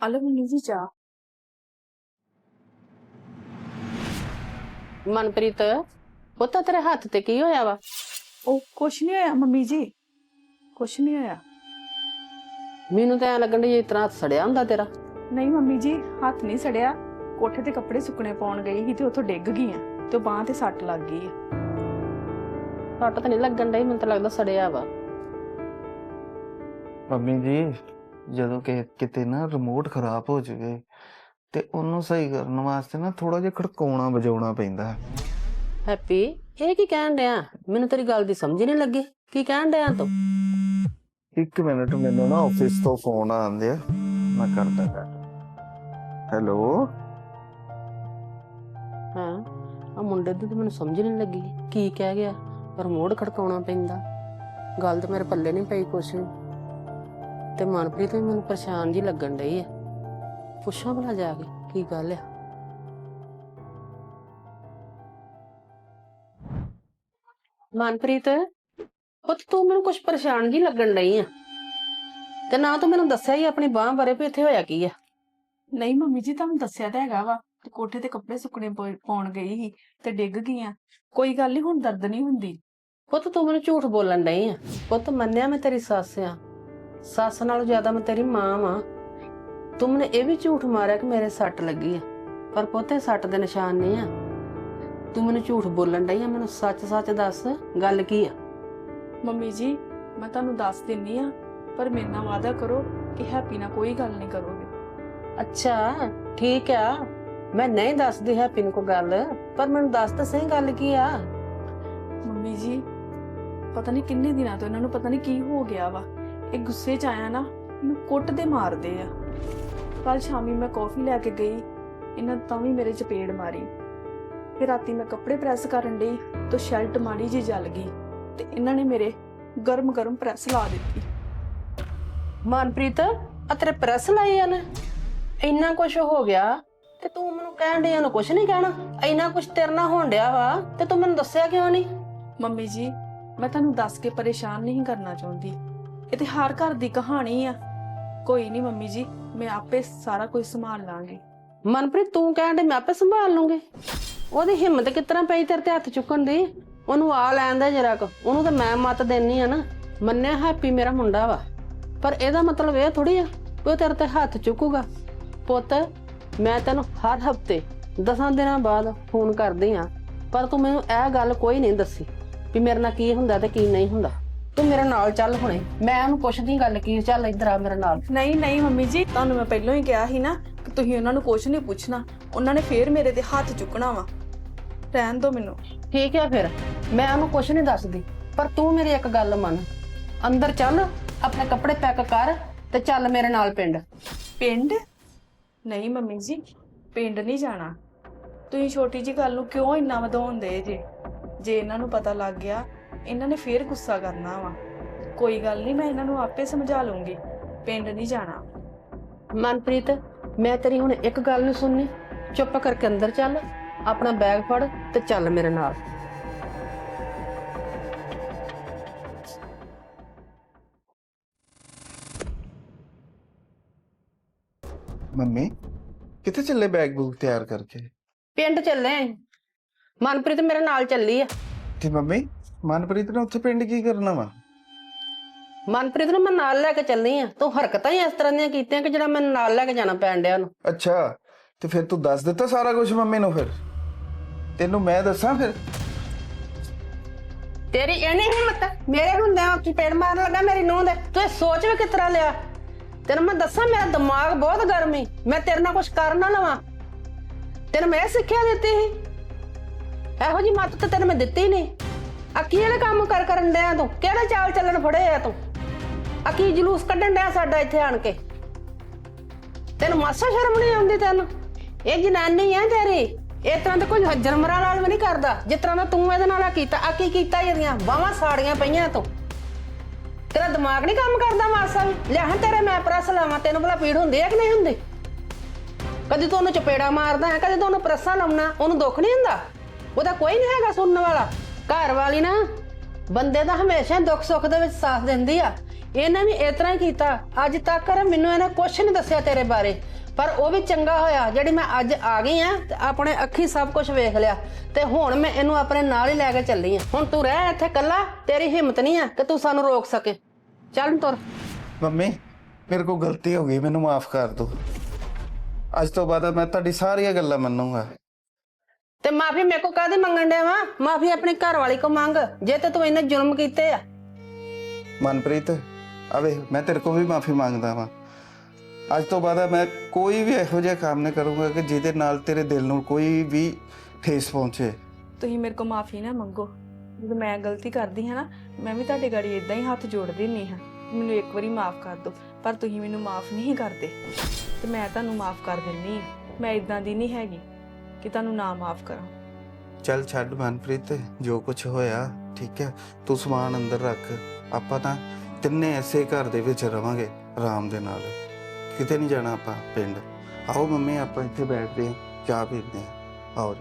Alam mummy ਜੀ ਮਨਪ੍ਰੀਤ ਪੁੱਤ ਤੇਰੇ ਹੱਥ ਤੇ ਕੀ ਹੋਇਆ ਵਾ ਉਹ ਕੁਛ ਨਹੀਂ ਹੋਇਆ ਮੰਮੀ ਜੀ ਕੁਛ ਨਹੀਂ ਹੋਇਆ ਮੈਨੂੰ ਤਾਂ ਐ ਲੱਗਣ ਤਰ੍ਹਾਂ ਹੱਥ ਸੜਿਆ ਹੁੰਦਾ ਤੇਰਾ ਨਹੀਂ ਮੰਮੀ ਜੀ ਹੱਥ ਨਹੀਂ ਸੜਿਆ ਕੋਠੇ ਤੇ ਕੱਪੜੇ ਸੁੱਕਣੇ ਪਾਉਣ ਗਈ ਸੀ ਤੇ ਉੱਥੋਂ ਡਿੱਗ ਗਈ ਆ ਤੇ ਬਾਹ ਤੇ ਸੱਟ ਲੱਗ ਗਈ ਆ ਸੱਟ ਤਾਂ ਨਹੀਂ ਲੱਗਣ ਡਈ ਮੈਨੂੰ ਤਾਂ ਲੱਗਦਾ ਸੜਿਆ ਵਾ ਮੰਮੀ ਜੀ ਜਦੋਂ ਕਿ ਕਿਤੇ ਨਾ ਰਿਮੋਟ ਖਰਾਬ ਹੋ ਜਾਵੇ ਤੇ ਉਹਨੂੰ ਸਹੀ ਕਰਨ ਵਾਸਤੇ ਨਾ ਥੋੜਾ ਜਿਹਾ ਖੜਕਾਉਣਾ ਵਜਾਉਣਾ ਪੈਂਦਾ। ਹੈਪੀ ਇਹ ਕੀ ਕਹਿਣ ਡਿਆ? ਮੈਨੂੰ ਤੇਰੀ ਗੱਲ ਦੀ ਸਮਝ ਨਹੀਂ ਲੱਗੀ। ਕੀ ਕਹਿਣ ਡਿਆ ਤੂੰ? ਇੱਕ ਮਿੰਟ ਮੈਨੂੰ ਨਾ ਆਫਿਸ ਤੋਂ ਫੋਨ ਆਉਂਦੇ ਆ। ਮੈਂ ਕਰਦਾ ਗੱਲ। ਹੈਲੋ ਹਾਂ ਆ ਮੁੰਡੇ ਦੀ ਤਾਂ ਮੈਨੂੰ ਸਮਝ ਨਹੀਂ ਲੱਗੀ। ਕੀ ਕਹਿ ਗਿਆ? ਰਿਮੋਟ ਖੜਕਾਉਣਾ ਪੈਂਦਾ। ਗੱਲ ਤਾਂ ਮੇਰੇ ਪੱਲੇ ਨਹੀਂ ਪਈ ਕੁਛ ਵੀ। ਤੇ ਮਨਪ੍ਰੀਤ ਵੀ ਮੈਨੂੰ ਪਰੇਸ਼ਾਨ ਜੀ ਲੱਗਣ ਡਈ ਆ। ਪੁੱਛਾਂ ਭਲਾ ਜਾ ਕੇ ਕੀ ਗੱਲ ਆ। ਮਨਪ੍ਰੀਤ ਪੁੱਤ ਤੂੰ ਮੈਨੂੰ ਕੁਛ ਪਰੇਸ਼ਾਨ ਜੀ ਲੱਗਣ ਡਈ ਆ। ਤੇ ਨਾ ਤੂੰ ਮੈਨੂੰ ਦੱਸਿਆ ਹੀ ਆਪਣੀ ਬਾਹ ਬਾਰੇ ਵੀ ਇੱਥੇ ਹੋਇਆ ਕੀ ਆ। ਨਹੀਂ ਮੰਮੀ ਜੀ ਤੁਹਾਨੂੰ ਦੱਸਿਆ ਤਾਂ ਹੈਗਾ ਵਾ। ਤੇ ਕੋਠੇ ਤੇ ਕੱਪੜੇ ਸੁੱਕਣੇ ਪਾ- ਪਾਉਣ ਗਈ ਸੀ ਤੇ ਡਿੱਗ ਗਈ ਆ। ਕੋਈ ਗੱਲ ਨਹੀਂ ਹੁਣ ਦਰਦ ਨਹੀਂ ਹੁੰਦੀ। ਪੁੱਤ ਤੂੰ ਮੈਨੂੰ ਝੂਠ ਬੋਲਣ ਡਈ ਆ। ਪੁੱਤ ਮੰਨਿਆ ਮੈਂ ਤੇਰੀ ਸੱਸ ਆ। ਸੱਸ ਨਾਲੋਂ ਜ਼ਿਆਦਾ ਮੈਂ ਤੇਰੀ ਮਾਂ ਵਾਂ। ਤੂੰ ਮੈਨੂੰ ਇਹ ਵੀ ਝੂਠ ਮਾਰਿਆ ਕਿ ਮੇਰੇ ਸੱਟ ਲੱਗੀ ਆ। ਪਰ ਪੁੱਤ ਸੱਟ ਦੇ ਨਿਸ਼ਾਨ ਨਹੀਂ ਆ। ਤੂੰ ਮੈਨੂੰ ਝੂਠ ਬੋਲਣ ਡਈ ਆ ਮੈਨੂੰ ਸੱਚ ਸੱਚ ਦੱਸ ਗੱਲ ਕੀ ਆ? ਮੰਮੀ ਜੀ ਮੈਂ ਤੁਹਾਨੂੰ ਦੱਸ ਦਿੰਨੀ ਆ ਪਰ ਮੇਰੇ ਨਾਲ ਵਾਅਦਾ ਕਰੋ ਕਿ ਹੈਪੀ ਨਾਲ ਕੋਈ ਗੱਲ ਨਹੀਂ ਕਰੋਗੇ। ਅੱਛਾ ਠੀਕ ਆ। ਮੈਂ ਨਹੀਂ ਦੱਸਦੀ ਹੈ ਪਿੰਨ ਕੋ ਗੱਲ ਪਰ ਮੈਨੂੰ ਦੱਸ ਤਾਂ ਸਹੀ ਗੱਲ ਕੀ ਆ? ਮੰਮੀ ਜੀ ਪਤਾ ਨਹੀਂ ਕਿੰਨੇ ਦਿਨਾਂ ਤੋਂ ਇਹਨਾਂ ਨੂੰ ਪਤਾ ਨਹੀਂ ਕੀ ਹੋ ਗਿਆ ਵਾ। ਇਹ ਗੁੱਸੇ 'ਚ ਆਇਆ ਨਾ ਇਹਨੂੰ ਕੁੱਟਦੇ ਮਾਰਦੇ ਆ। ਕੱਲ ਸ਼ਾਮੀ ਮੈਂ ਕੌਫੀ ਲੈ ਕੇ ਗਈ ਇਹਨਾਂ ਤਾਂ ਵੀ ਮੇਰੇ ਚਪੇੜ ਮਾਰੀ। ਫਿਰ ਰਾਤੀ ਮੈਂ ਕੱਪੜੇ ਪ੍ਰੈਸ ਕਰਨ ਡਈ ਤਾਂ ਸ਼ਰਟ ਮਾੜੀ ਜੀ ਜਲ ਗਈ ਤੇ ਇਹਨਾਂ ਨੇ ਮੇਰੇ ਗਰਮ ਗਰਮ ਪ੍ਰੈਸ ਲਾ ਦਿੱਤੀ। ਮਨਪ੍ਰੀਤ ਆ ਤੇਰੇ ਪ੍ਰੈਸ ਲਾਈ ਆ ਨਾ? ਇੰਨਾ ਕੁਝ ਹੋ ਗਿਆ ਤੇ ਤੂੰ ਮੈਨੂੰ ਕਹਿਣ ਡਿਆ ਨੂੰ ਕੁਝ ਨਹੀਂ ਕਹਿਣਾ? ਇੰਨਾ ਕੁਝ ਤੇਰੇ ਨਾਲ ਹੋਣ ਡਿਆ ਵਾ ਤੇ ਤੂੰ ਮੈਨੂੰ ਦੱਸਿਆ ਕਿਉਂ ਨਹੀਂ? ਮੰਮੀ ਜੀ ਮੈਂ ਤੁਹਾਨੂੰ ਦੱਸ ਕੇ ਪਰੇਸ਼ਾਨ ਨਹੀਂ ਕਰਨਾ ਚਾਹੁੰਦੀ। ਇਹ ਤੇ ਹਰ ਘਰ ਦੀ ਕਹਾਣੀ ਆ। ਕੋਈ ਨਹੀਂ ਮੰਮੀ ਜੀ, ਮੈਂ ਆਪੇ ਸਾਰਾ ਕੁਝ ਸੰਭਾਲ ਲਾਂਗੀ। ਮਨਪ੍ਰੀਤ, ਤੂੰ ਕਹਿਣ ਡਈ ਮੈਂ ਆਪੇ ਸੰਭਾਲ ਲੂੰਗੀ। ਉਹਦੀ ਹਿੰਮਤ ਕਿਤਨਾ ਪਈ ਤੇਰੇ ਤੇ ਹੱਥ ਚੁੱਕਣ ਦੀ? ਉਹਨੂੰ ਆ ਲੈਣ ਦਾ ਜਰਾ ਕੁ। ਉਹਨੂੰ ਤਾਂ ਮੈਂ ਮਤ ਦੇਣੀ ਆ ਨਾ। ਮੰਨਿਆ ਹੈਪੀ ਮੇਰਾ ਮੁੰਡਾ ਵਾ। ਪਰ ਇਹਦਾ ਮਤਲਬ ਇਹ ਥੋੜੀ ਆ ਵੀ ਉਹ ਤੇਰੇ ਤੇ ਹੱਥ ਚੁੱਕੂਗਾ। ਪੁੱਤ, ਮੈਂ ਤੈਨੂੰ ਹਰ ਹਫ਼ਤੇ ਦਸਾਂ ਦਿਨਾਂ ਬਾਅਦ ਫੋਨ ਕਰਦੀ ਆ। ਪਰ ਤੂੰ ਮੈਨੂੰ ਇਹ ਗੱਲ ਕੋਈ ਨਹੀਂ ਦੱਸੀ ਵੀ ਮੇਰੇ ਨਾਲ ਕੀ ਹੁੰਦਾ ਤੇ ਕੀ ਨਹੀਂ ਹੁੰਦਾ। ਤੂੰ ਮੇਰੇ ਨਾਲ ਚੱਲ ਹੁਣੇ। ਮੈਂ ਉਹਨੂੰ ਪੁੱਛਦੀ ਗੱਲ ਕੀ ਚੱਲ ਇੱਧਰ ਆ ਮੇਰੇ ਨਾਲ। ਨਹੀਂ ਨਹੀਂ ਮੰਮੀ ਜੀ ਤੁਹਾਨੂੰ ਮੈਂ ਪਹਿਲਾਂ ਹੀ ਕਿਹਾ ਸੀ ਨਾ ਕਿ ਤੁਸੀਂ ਉਹਨਾਂ ਨੂੰ ਕੁਝ ਨਹੀਂ ਪੁੱਛਣਾ। ਉਹਨਾਂ ਨੇ ਫੇਰ ਮੇਰੇ ਤੇ ਹੱਥ ਚੁੱਕਣਾ ਵਾ। ਰਹਿਣ ਦਿਓ ਮੈਨੂੰ। ਠੀਕ ਹੈ ਫਿਰ। ਮੈਂ ਉਹਨੂੰ ਕੁਝ ਨਹੀਂ ਦੱਸਦੀ ਪਰ ਤੂੰ ਮੇਰੀ ਇੱਕ ਗੱਲ ਮੰਨ। ਅੰਦਰ ਚੱਲ ਆਪਣੇ ਕੱਪੜੇ ਪੈਕ ਕਰ ਤੇ ਚੱਲ ਮੇਰੇ ਨਾਲ ਪਿੰਡ। ਪਿੰਡ? ਨਹੀਂ ਮੰਮੀ ਜੀ ਪਿੰਡ ਨਹੀਂ ਜਾਣਾ। ਤੁਸੀਂ ਛੋਟੀ ਜੀ ਗੱਲ ਨੂੰ ਕਿਉਂ ਇੰਨਾ ਵਧਾਉਂਦੇ ਜੇ? ਜੇ ਇਹਨਾਂ ਨੂੰ ਪਤਾ ਲੱਗ ਗਿਆ ਇਹਨਾਂ ਨੇ ਫੇਰ ਗੁੱਸਾ ਕਰਨਾ ਵਾ। ਕੋਈ ਗੱਲ ਨਹੀਂ ਮੈਂ ਇਹਨਾਂ ਨੂੰ ਆਪੇ ਸਮਝਾ ਲੂੰਗੀ ਪਿੰਡ ਨਹੀਂ ਜਾਣਾ। ਮਨਪ੍ਰੀਤ ਮੈਂ ਤੇਰੀ ਹੁਣ ਇੱਕ ਗੱਲ ਨਹੀਂ ਸੁਣਨੀ। ਚੁੱਪ ਕਰਕੇ ਅੰਦਰ ਚੱਲ ਆਪਣਾ ਬੈਗ ਫੜ ਤੇ ਚੱਲ ਮੇਰੇ ਨਾਲ। ਮੰਮੀ ਕਿੱਥੇ ਚੱਲੇ ਬੈਗ ਬੂਗ ਤਿਆਰ ਕਰਕੇ? ਪਿੰਡ ਚੱਲੇ ਆਂ। ਮਨਪ੍ਰੀਤ ਮੇਰੇ ਨਾਲ ਚੱਲੀ ਆ। ਤੇ ਮੰਮੀ ਮਨਪ੍ਰੀਤ ਨੇ ਉੱਥੇ ਪਿੰਡ ਕੀ ਕਰਨਾ ਵਾ? ਮਨਪ੍ਰੀਤ ਨੂੰ ਮੈਂ ਨਾਲ ਲੈ ਕੇ ਚੱਲੀ ਆ। ਤੂੰ ਹਰਕਤਾਂ ਹੀ ਇਸ ਤਰ੍ਹਾਂ ਦੀਆਂ ਕੀਤੀਆਂ ਕਿ ਜਿਹੜਾ ਮੈਨੂੰ ਨਾਲ ਲੈ ਕੇ ਜਾਣਾ ਪੈਣ ਡਿਆ ਉਹਨੂੰ। ਅੱਛਾ ਤੇ ਫਿਰ ਤੂੰ ਦੱਸ ਦਿੱਤਾ ਸਾਰਾ ਕੁਝ ਮੰਮੀ ਨੂੰ ਫਿਰ? ਤੈਨੂੰ ਮੈਂ ਦੱਸਾਂ ਫਿਰ? ਤੇਰੀ ਇਹ ਨਹੀਂ ਹਿੰਮਤ ਮੇਰੇ ਹੁੰਦਿਆਂ ਉੱਥੇ ਪੇੜ ਮਾਰਨ ਲੱਗਾ ਮੇਰੀ ਨੂੰਹ ਦੇ। ਤੂੰ ਇਹ ਸੋਚ ਵੀ ਕਿਸ ਤਰ੍ਹਾਂ ਲਿਆ? ਤੈਨੂੰ ਮੈਂ ਦੱਸਾਂ ਮੇਰਾ ਦਿਮਾਗ ਬਹੁਤ ਗਰਮ ਈ। ਮੈਂ ਤੇਰੇ ਨਾਲ ਕੁਝ ਕਰ ਨਾ ਲਵਾਂ। ਤੈਨੂੰ ਮੈਂ ਇਹ ਸਿੱਖਿਆ ਦਿੱਤੀ ਸੀ। ਇਹੋ ਜੀ ਮੱਤ ਤਾਂ ਤੈਨੂੰ ਮੈਂ ਦਿੱਤੀ ਨਹੀਂ। ਆ ਕਿਹੜੇ ਕੰਮ ਕਰ ਕਰਨ ਡਿਆ ਤੂੰ? ਕਿਹੜੇ ਚਾਲ ਚੱਲਣ ਫੜੇ ਆ ਤੂੰ? ਆ ਕੀ ਜਲੂਸ ਕੱਢਣ ਡਿਆ ਸਾਡਾ ਇੱਥੇ ਆਣ ਕੇ? ਤੈਨੂੰ ਮਾਸਾ ਸ਼ਰਮ ਨਹੀਂ ਆਉਂਦੀ ਤੈਨੂੰ? ਇਹ ਜਨਾਨੀ ਆ ਤੇਰੀ। ਇਸ ਤਰ੍ਹਾਂ ਤਾਂ ਕੋਈ ਹੱਜਰ ਨਾਲ ਵੀ ਨਹੀਂ ਕਰਦਾ। ਜਿਸ ਤਰ੍ਹਾਂ ਦਾ ਤੂੰ ਇਹਦੇ ਨਾਲ ਆ ਕੀਤਾ ਆ ਕੀ ਕੀਤਾ ਇਹਦੀਆਂ ਬਾਹਾਂ ਸਾੜੀਆਂ ਪਈਆਂ ਤੂੰ? ਤੇਰਾ ਦਿਮਾਗ ਨਹੀਂ ਕੰਮ ਕਰਦਾ ਮਾਸਾ ਵੀ? ਲੈ ਹਾਂ ਤੇਰੇ ਮੈਂ ਪ੍ਰੈਸ ਲਾਵਾਂ, ਤੈਨੂੰ ਭਲਾ ਪੀੜ ਹੁੰਦੀ ਆ ਕਿ ਨਹੀਂ ਹੁੰਦੀ? ਕਦੀ ਤੂੰ ਉਹਨੂੰ ਚਪੇੜਾ ਮਾਰਦਾ ਹੈ ਕਦੀ ਤੂੰ ਉਹਨੂੰ ਪ੍ਰੈਸਾਂ ਲਾਉਣਾ, ਉਹਨੂੰ ਦੁੱਖ ਨਹੀਂ ਹੁੰਦਾ? ਉਹਦਾ ਕੋਈ ਨਹੀਂ ਹੈਗਾ ਸੁਣਨ ਵਾਲਾ। ਘਰ ਵਾਲੀ ਨਾ ਬੰਦੇ ਦਾ ਹਮੇਸ਼ਾ ਦੁੱਖ ਸੁੱਖ ਦੇ ਵਿੱਚ ਸਾਥ ਦਿੰਦੀ ਆ। ਇਹਨੇ ਵੀ ਇਸ ਤਰ੍ਹਾਂ ਹੀ ਕੀਤਾ। ਅੱਜ ਤੱਕ ਮੈਨੂੰ ਇਹਨੇ ਕੁਝ ਨਹੀਂ ਦੱਸਿਆ ਤੇਰੇ ਬਾਰੇ। ਪਰ ਉਹ ਵੀ ਚੰਗਾ ਹੋਇਆ, ਜਿਹੜੀ ਮੈਂ ਅੱਜ ਆ ਗਈ ਆ ਤੇ ਆਪਣੇ ਅੱਖੀ ਸਭ ਕੁਝ ਵੇਖ ਲਿਆ। ਤੇ ਹੁਣ ਮੈਂ ਇਹਨੂੰ ਆਪਣੇ ਨਾਲ ਹੀ ਲੈ ਕੇ ਚੱਲੀ ਆ। ਹੁਣ ਤੂੰ ਰਹਿ ਇੱਥੇ ਇਕੱਲਾ, ਤੇਰੀ ਹਿੰਮਤ ਨਹੀਂ ਆ ਕਿ ਤੂੰ ਸਾਨੂੰ ਰੋਕ ਸਕੇ। ਚੱਲ ਤੁਰ। ਮੰਮੀ, ਮੇਰੇ ਕੋਲ ਗਲਤੀ ਹੋ ਗਈ, ਮੈਨੂੰ ਮਾਫ ਕਰ ਦਿਓ ਅੱਜ ਤੋਂ ਬਾਅਦ ਮੈਂ ਤੁਹਾਡੀ ਸਾਰੀਆਂ ਗੱਲਾਂ ਮੰਨੂਗਾ। ਤੇ ਮਾਫੀ ਮੇਰੇ ਕੋ ਕਾਹਦੀ ਮੰਗਣ ਡਿਆ ਵਾ? ਮਾਫੀ ਆਪਣੀ ਘਰ ਵਾਲੀ ਕੋ ਮੰਗ ਜੇ ਤੇ ਤੂੰ ਇਹਨੇ ਜ਼ੁਲਮ ਕੀਤੇ ਆ। ਮਨਪ੍ਰੀਤ ਆਵੇ ਮੈਂ ਤੇਰੇ ਕੋਲ ਵੀ ਮਾਫੀ ਮੰਗਦਾ ਵਾਂ। ਅੱਜ ਤੋਂ ਬਾਅਦ ਮੈਂ ਕੋਈ ਵੀ ਇਹੋ ਜਿਹਾ ਕੰਮ ਨਹੀਂ ਕਰੂੰਗਾ ਕਿ ਜਿਹਦੇ ਨਾਲ ਤੇਰੇ ਦਿਲ ਨੂੰ ਕੋਈ ਵੀ ਠੇਸ ਪਹੁੰਚੇ। ਤੁਸੀਂ ਮੇਰੇ ਕੋਲ ਮਾਫੀ ਨਾ ਮੰਗੋ। ਜਦੋਂ ਮੈਂ ਗਲਤੀ ਕਰਦੀ ਹਾਂ ਨਾ ਮੈਂ ਵੀ ਤੁਹਾਡੇ ਗਾੜੀ ਇਦਾਂ ਹੀ ਹੱਥ ਜੋੜਦੀ ਨਹੀਂ ਹਾਂ। ਮੈਨੂੰ ਇੱਕ ਵਾਰੀ ਮਾਫ ਕਰ ਦਿਓ ਪਰ ਤੁਸੀਂ ਮੈਨੂੰ ਮਾਫ ਨਹੀਂ ਕਰਦੇ। ਤੇ ਮੈਂ ਤੁਹਾਨੂੰ ਮਾਫ ਕਰ ਦਿੰਨੀ ਹਾਂ। ਮੈਂ ਇਦਾਂ ਦੀ ਨਹੀਂ ਹੈਗੀ। ਕਿ ਤੁਹਾਨੂੰ ਨਾ ਮਾਫ ਕਰਾਂ। ਚੱਲ ਛੱਡ ਮਨਪ੍ਰੀਤ, ਜੋ ਕੁਝ ਹੋਇਆ, ਠੀਕ ਹੈ, ਤੂੰ ਸਮਾਨ ਅੰਦਰ ਰੱਖ। ਆਪਾਂ ਤਾਂ ਤਿੰਨੇ ਐਸੇ ਘਰ ਦੇ ਵਿੱਚ ਰਵਾਂਗੇ, ਆਰਾਮ ਦੇ ਨਾਲ। ਕਿਤੇ ਨਹੀਂ ਜਾਣਾ ਆਪਾਂ, ਪਿੰਡ। ਆਓ ਮੰਮੀ, ਆਪਾਂ ਇੱਥੇ ਬੈਠਦੇ ਹਾਂ, ਚਾਹ ਪੀਂਦੇ ਹਾਂ। ਆਓ